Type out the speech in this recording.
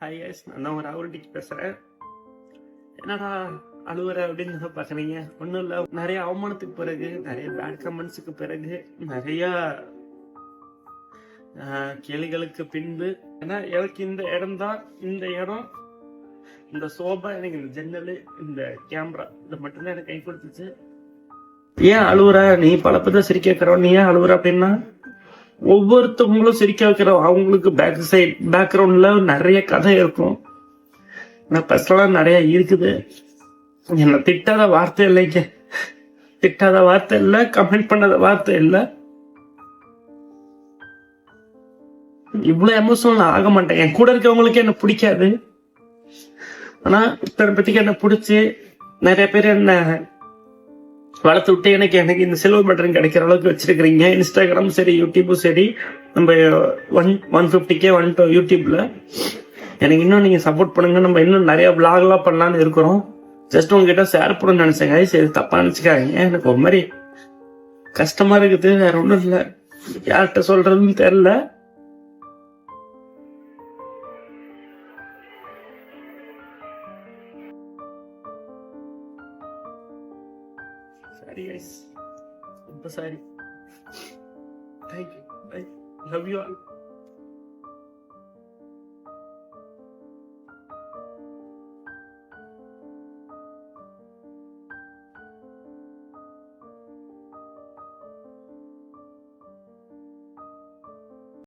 Hi S நான் தான் ஒரு அவர்டிக்கு பேசுகிறேன் என்னடா அழுவுற அப்படின்னு பார்க்குறீங்க ஒன்றும் இல்லை. நிறைய அவமானத்துக்கு பிறகு நிறைய பேட் கமெண்ட்ஸுக்கு பிறகு நிறையா கேள்விகளுக்கு பின்பு ஏன்னா எனக்கு இந்த இடம் தான் இந்த இடம் இந்த சோபா எனக்கு இந்த ஜன்னல் இந்த கேமரா இது மட்டும்தான் எனக்கு கை கொடுத்துச்சு. ஏன் அழுவுற? நீ பல பேர் சிரிக்க நீ ஏன் அழுவுற அப்படின்னா ஒவ்வொருத்தவங்களும் சிரிக்க வைக்கிறோம் அவங்களுக்கு பேக் சைட் பேக்ரவுண்ட்ல நிறைய கதை இருக்கும். நான் பர்சனலாக நிறைய இருக்குது. என்னை திட்டாத வார்த்தை இல்லைங்க. திட்டாத வார்த்தை இல்லை கமெண்ட் பண்ணாத வார்த்தை இல்லை. இவ்வளோ எமோஷனல் ஆக மாட்டேன். என் கூட இருக்கவங்களுக்கு என்ன பிடிக்காது. ஆனா இத்தனை பத்திக்கு என்ன பிடிச்சி நிறைய பேர் என்ன வளர்த்து விட்டு எனக்கு எனக்கு இந்த சில்வர் பட்டன் கிடைக்கிற அளவுக்கு வச்சிருக்கிறீங்க. இன்ஸ்டாகிராம் சரி யூடியூப்பும் சரி நம்ம ஒன் ஒன் ஃபிஃப்டிக்கே வந்துட்டோம் யூடியூப்ல எனக்கு இன்னும் நீங்க சப்போர்ட் பண்ணுங்க. நம்ம இன்னும் நிறைய vlogலாம் பண்ணலாம்னு இருக்கிறோம். ஜஸ்ட் உங்ககிட்ட ஷேர் பண்ணணும்னு நினைச்சேங்க சரி தப்பா நினைச்சுக்காங்க எனக்கு ஒரு மாதிரி கஷ்டமா இருக்குது. வேற ஒன்றும் இல்லை. யார்கிட்ட சொல்றதுன்னு Sorry, guys. I'm sorry. Thank you. I love you all.